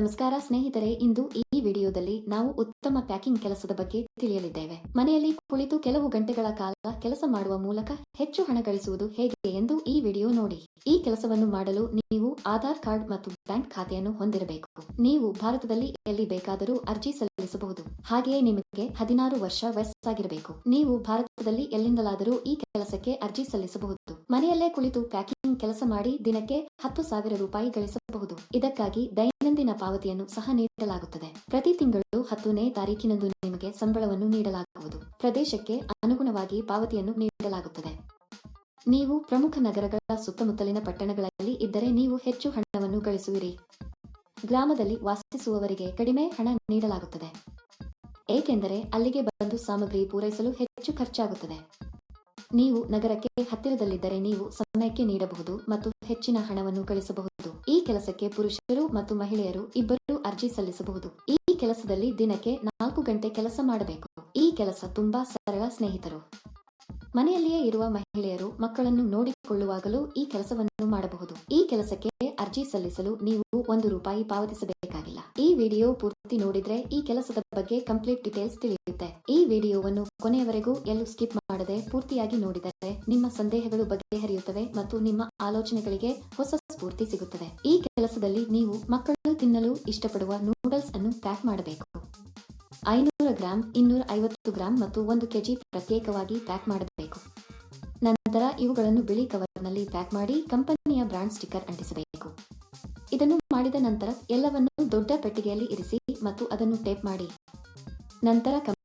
ನಮಸ್ಕಾರ ಸ್ನೇಹಿತರೆ ಇಂದು ಈ ವಿಡಿಯೋದಲ್ಲಿ ನಾವು ಉತ್ತಮ ಪ್ಯಾಕಿಂಗ್ ಕೆಲಸದ ಬಗ್ಗೆ ತಿಳಿಯಲಿದ್ದೇವೆ. ಮನೆಯಲ್ಲಿ ಕುಳಿತು ಕೆಲವು ಗಂಟೆಗಳ ಕಾಲ ಕೆಲಸ ಮಾಡುವ ಮೂಲಕ ಹೆಚ್ಚು ಹಣ ಗಳಿಸುವುದು ಹೇಗೆ ಎಂದು ಈ ವಿಡಿಯೋ ನೋಡಿ. ಈ ಕೆಲಸವನ್ನು ಮಾಡಲು ನೀವು ಆಧಾರ್ ಕಾರ್ಡ್ ಮತ್ತು ಬ್ಯಾಂಕ್ ಖಾತೆಯನ್ನು ಹೊಂದಿರಬೇಕು. ನೀವು ಭಾರತದಲ್ಲಿ ಎಲ್ಲಿ ಬೇಕಾದರೂ ಅರ್ಜಿ ಸಲ್ಲಿಸಬಹುದು. ಹಾಗೆಯೇ ನಿಮಗೆ ಹದಿನಾರು ವರ್ಷ ವಯಸ್ಸಾಗಿರಬೇಕು. ನೀವು ಭಾರತದಲ್ಲಿ ಎಲ್ಲಿಂದಲಾದರೂ ಈ ಕೆಲಸಕ್ಕೆ ಅರ್ಜಿ ಸಲ್ಲಿಸಬಹುದು. ಮನೆಯಲ್ಲೇ ಕುಳಿತು ಪ್ಯಾಕಿಂಗ್ ಕೆಲಸ ಮಾಡಿ ದಿನಕ್ಕೆ ಹತ್ತು ಸಾವಿರ ರೂಪಾಯಿ ಗಳಿಸಬಹುದು. ಇದಕ್ಕಾಗಿ ದೈನಂದಿನ ಪಾವತಿಯನ್ನು ಸಹ ನೀಡಲಾಗುತ್ತದೆ. ಪ್ರತಿ ತಿಂಗಳು ಹತ್ತನೇ ತಾರೀಕಿನಂದು ನಿಮಗೆ ಸಂಬಳವನ್ನು ನೀಡಲಾಗುವುದು. ಪ್ರದೇಶಕ್ಕೆ ಅನುಗುಣವಾಗಿ ಪಾವತಿಯನ್ನು ನೀಡಲಾಗುತ್ತದೆ. ನೀವು ಪ್ರಮುಖ ನಗರಗಳ ಸುತ್ತಮುತ್ತಲಿನ ಪಟ್ಟಣಗಳಲ್ಲಿ ಇದ್ದರೆ ನೀವು ಹೆಚ್ಚು ಹಣವನ್ನು ಗಳಿಸುವಿರಿ. ಗ್ರಾಮದಲ್ಲಿ ವಾಸಿಸುವವರಿಗೆ ಕಡಿಮೆ ಹಣ ನೀಡಲಾಗುತ್ತದೆ. ಏಕೆಂದರೆ ಅಲ್ಲಿಗೆ ಬಂದು ಸಾಮಗ್ರಿ ಪೂರೈಸಲು ಹೆಚ್ಚು ಖರ್ಚಾಗುತ್ತದೆ. ನೀವು ನಗರಕ್ಕೆ ಹತ್ತಿರದಲ್ಲಿದ್ದರೆ ನೀವು ಸಮಯಕ್ಕೆ ನೀಡಬಹುದು ಮತ್ತು ಹೆಚ್ಚಿನ ಹಣವನ್ನು ಗಳಿಸಬಹುದು. ಈ ಕೆಲಸಕ್ಕೆ ಪುರುಷರು ಮತ್ತು ಮಹಿಳೆಯರು ಇಬ್ಬರೂ ಅರ್ಜಿ ಸಲ್ಲಿಸಬಹುದು. ಈ ಕೆಲಸದಲ್ಲಿ ದಿನಕ್ಕೆ ನಾಲ್ಕು ಗಂಟೆ ಕೆಲಸ ಮಾಡಬೇಕು. ಈ ಕೆಲಸ ತುಂಬಾ ಸರಳ ಸ್ನೇಹಿತರು. ಮನೆಯಲ್ಲಿಯೇ ಇರುವ ಮಹಿಳೆಯರು ಮಕ್ಕಳನ್ನು ನೋಡಿಕೊಳ್ಳುವಾಗಲೂ ಈ ಕೆಲಸವನ್ನು ಮಾಡಬಹುದು. ಈ ಕೆಲಸಕ್ಕೆ ಅರ್ಜಿ ಸಲ್ಲಿಸಲು ನೀವು ಒಂದು ರೂಪಾಯಿ ಪಾವತಿಸಬೇಕಾಗಿಲ್ಲ. ಈ ವಿಡಿಯೋ ಪೂರ್ತಿ ನೋಡಿದ್ರೆ ಈ ಕೆಲಸದ ಬಗ್ಗೆ ಕಂಪ್ಲೀಟ್ ಡೀಟೇಲ್ಸ್ ತಿಳಿಯುತ್ತೆ ಈ ವಿಡಿಯೋವನ್ನು ಕೊನೆಯವರೆಗೂ ಎಲ್ಲೂ ಸ್ಕಿಪ್ ಮಾಡದೆ ಪೂರ್ತಿಯಾಗಿ ನೋಡಿದರೆ ನಿಮ್ಮ ಸಂದೇಹಗಳು ಬಗೆಹರಿಯುತ್ತವೆ ಮತ್ತು ನಿಮ್ಮ ಆಲೋಚನೆಗಳಿಗೆ ಹೊಸ ಸ್ಫೂರ್ತಿ ಸಿಗುತ್ತದೆ. ಈ ಕೆಲಸದಲ್ಲಿ ನೀವು ಮಕ್ಕಳು ತಿನ್ನಲು ಇಷ್ಟಪಡುವ ನೂಡಲ್ಸ್ ಅನ್ನು ಪ್ಯಾಕ್ ಮಾಡಬೇಕು. ಐನೂರು ಗ್ರಾಂ ಇನ್ನೂರ ಐವತ್ತು ಗ್ರಾಂ ಮತ್ತು ಒಂದು ಕೆಜಿ ಪ್ರತ್ಯೇಕವಾಗಿ ಪ್ಯಾಕ್ ಮಾಡಬೇಕು. ನಂತರ ಇವುಗಳನ್ನು ಬಿಳಿ ಕವರ್ನಲ್ಲಿ ಪ್ಯಾಕ್ ಮಾಡಿ ಕಂಪನಿಯ ಬ್ರಾಂಡ್ ಸ್ಟಿಕ್ಕರ್ ಅಂಟಿಸಬೇಕು. ಇದನ್ನು ಮಾಡಿದ ನಂತರ ಎಲ್ಲವನ್ನೂ ದೊಡ್ಡ ಪೆಟ್ಟಿಗೆಯಲ್ಲಿ ಇರಿಸಿ ಮತ್ತು ಅದನ್ನು ಟೇಪ್ ಮಾಡಿ. ನಂತರ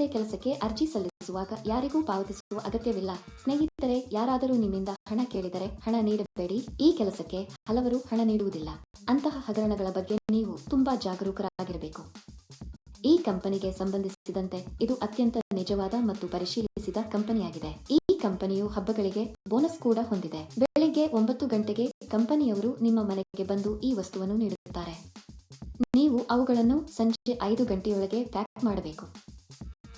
ಇನ್ನಾವುದೇ ಕೆಲಸಕ್ಕೆ ಅರ್ಜಿ ಸಲ್ಲಿಸುವಾಗ ಯಾರಿಗೂ ಪಾವತಿಸುವ ಅಗತ್ಯವಿಲ್ಲ. ಸ್ನೇಹಿತರೆ, ಯಾರಾದರೂ ನಿಮ್ಮಿಂದ ಹಣ ಕೇಳಿದರೆ ಹಣ ನೀಡಬೇಡಿ. ಈ ಕೆಲಸಕ್ಕೆ ಹಲವರು ಹಣ ನೀಡುವುದಿಲ್ಲ. ಅಂತಹ ಹಗರಣಗಳ ಬಗ್ಗೆ ನೀವು ತುಂಬಾ ಜಾಗರೂಕರಾಗಿರಬೇಕು. ಈ ಕಂಪನಿಗೆ ಸಂಬಂಧಿಸಿದಂತೆ ಇದು ಅತ್ಯಂತ ನಿಜವಾದ ಮತ್ತು ಪರಿಶೀಲಿಸಿದ ಕಂಪನಿಯಾಗಿದೆ. ಈ ಕಂಪನಿಯು ಹಬ್ಬಗಳಿಗೆ ಬೋನಸ್ ಕೂಡ ಹೊಂದಿದೆ. ಬೆಳಿಗ್ಗೆ ಒಂಬತ್ತು ಗಂಟೆಗೆ ಕಂಪನಿಯವರು ನಿಮ್ಮ ಮನೆಗೆ ಬಂದು ಈ ವಸ್ತುವನ್ನು ನೀಡುತ್ತಾರೆ. ನೀವು ಅವುಗಳನ್ನು ಸಂಜೆ ಐದು ಗಂಟೆಯೊಳಗೆ ಪ್ಯಾಕ್ ಮಾಡಬೇಕು.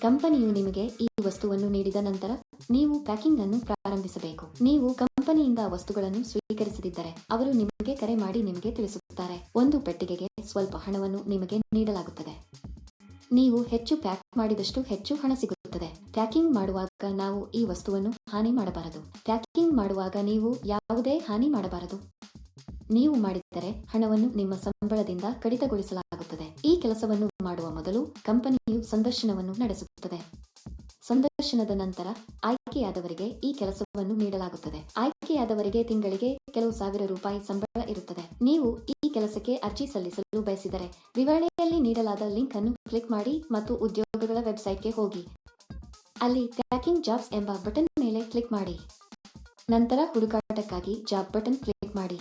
ಕಂಪನಿಯು ನಿಮಗೆ ಈ ವಸ್ತುವನ್ನು ನೀಡಿದ ನಂತರ ನೀವು ಪ್ಯಾಕಿಂಗ್ ಅನ್ನು ಪ್ರಾರಂಭಿಸಬೇಕು. ನೀವು ಕಂಪನಿಯಿಂದ ವಸ್ತುಗಳನ್ನು ಸ್ವೀಕರಿಸದಿದ್ದರೆ ಅವರು ನಿಮಗೆ ಕರೆ ಮಾಡಿ ನಿಮಗೆ ತಿಳಿಸುತ್ತಾರೆ. ಒಂದು ಪೆಟ್ಟಿಗೆಗೆ ಸ್ವಲ್ಪ ಹಣವನ್ನು ನಿಮಗೆ ನೀಡಲಾಗುತ್ತದೆ. ನೀವು ಹೆಚ್ಚು ಪ್ಯಾಕ್ ಮಾಡಿದಷ್ಟು ಹೆಚ್ಚು ಹಣ ಸಿಗುತ್ತದೆ. ಪ್ಯಾಕಿಂಗ್ ಮಾಡುವಾಗ ನಾವು ಈ ವಸ್ತುವನ್ನು ಹಾನಿ ಮಾಡಬಾರದು. ಪ್ಯಾಕಿಂಗ್ ಮಾಡುವಾಗ ನೀವು ಯಾವುದೇ ಹಾನಿ ಮಾಡಬಾರದು. ನೀವು ಮಾಡಿದ್ದರೆ ಹಣವನ್ನು ನಿಮ್ಮ ಸಂಬಳದಿಂದ ಕಡಿತಗೊಳಿಸಲಾಗುತ್ತದೆ. ಈ ಕೆಲಸವನ್ನು ಮಾಡುವ ಮೊದಲು ಕಂಪನಿಯು ಸಂದರ್ಶನವನ್ನು ನಡೆಸುತ್ತದೆ. ಸಂದರ್ಶನದ ನಂತರ ಆಯ್ಕೆಯಾದವರಿಗೆ ಈ ಕೆಲಸವನ್ನು ನೀಡಲಾಗುತ್ತದೆ. ಆಯ್ಕೆಯಾದವರಿಗೆ ತಿಂಗಳಿಗೆ ಕೆಲವು ಸಾವಿರ ರೂಪಾಯಿ ಸಂಬಳ ಇರುತ್ತದೆ. ನೀವು ಈ ಕೆಲಸಕ್ಕೆ ಅರ್ಜಿ ಸಲ್ಲಿಸಲು ಬಯಸಿದರೆ ವಿವರಣೆಯಲ್ಲಿ ನೀಡಲಾದ ಲಿಂಕ್ ಅನ್ನು ಕ್ಲಿಕ್ ಮಾಡಿ ಮತ್ತು ಉದ್ಯೋಗಗಳ ವೆಬ್ಸೈಟ್ಗೆ ಹೋಗಿ. ಅಲ್ಲಿ ಪ್ಯಾಕಿಂಗ್ ಜಾಬ್ಸ್ ಎಂಬ ಬಟನ್ ಮೇಲೆ ಕ್ಲಿಕ್ ಮಾಡಿ. ನಂತರ ಹುಡುಕಾಟಕ್ಕಾಗಿ ಜಾಬ್ ಬಟನ್ ಕ್ಲಿಕ್ ಮಾಡಿ.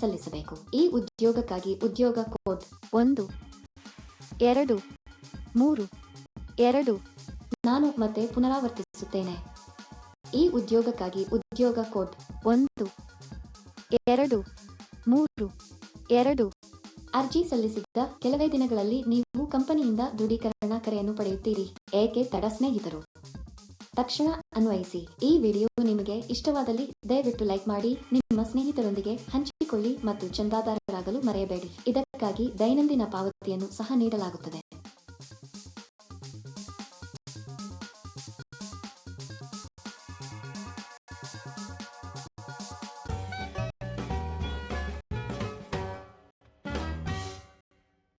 ಸಲ್ಲಿಸಬೇಕು. ಈ ಉದ್ಯೋಗಕ್ಕಾಗಿ ಉದ್ಯೋಗ ಕೋಡ್ ಒಂದು, ಎರಡು, ಮೂರು, ಎರಡು ನಾನು ಮತ್ತೆ ಪುನರಾವರ್ತಿಸುತ್ತೇನೆ. ಈ ಉದ್ಯೋಗಕ್ಕಾಗಿ ಉದ್ಯೋಗ ಕೋಡ್ ಒಂದು, ಎರಡು, ಮೂರು, ಎರಡು ಅರ್ಜಿ ಸಲ್ಲಿಸಿದ ಕೆಲವೇ ದಿನಗಳಲ್ಲಿ ನೀವು ಕಂಪನಿಯಿಂದ ದೃಢೀಕರಣ ಕರೆಯನ್ನು ಪಡೆಯುತ್ತೀರಿ. ಏಕೆ ತಡ ಸ್ನೇಹಿತರು? ತಕ್ಷಣ ಅನ್ವಯಿಸಿ. ಈ ವಿಡಿಯೋ ನಿಮಗೆ ಇಷ್ಟವಾದಲ್ಲಿ ದಯವಿಟ್ಟು ಲೈಕ್ ಮಾಡಿ, ನಿಮ್ಮ ಸ್ನೇಹಿತರೊಂದಿಗೆ ಹಂಚಿಕೊಳ್ಳಿ ಮತ್ತು ಚಂದಾದಾರರಾಗಲು ಮರೆಯಬೇಡಿ. ಇದಕ್ಕಾಗಿ ದೈನಂದಿನ ಪಾವತಿಯನ್ನು ಸಹ ನೀಡಲಾಗುತ್ತದೆ.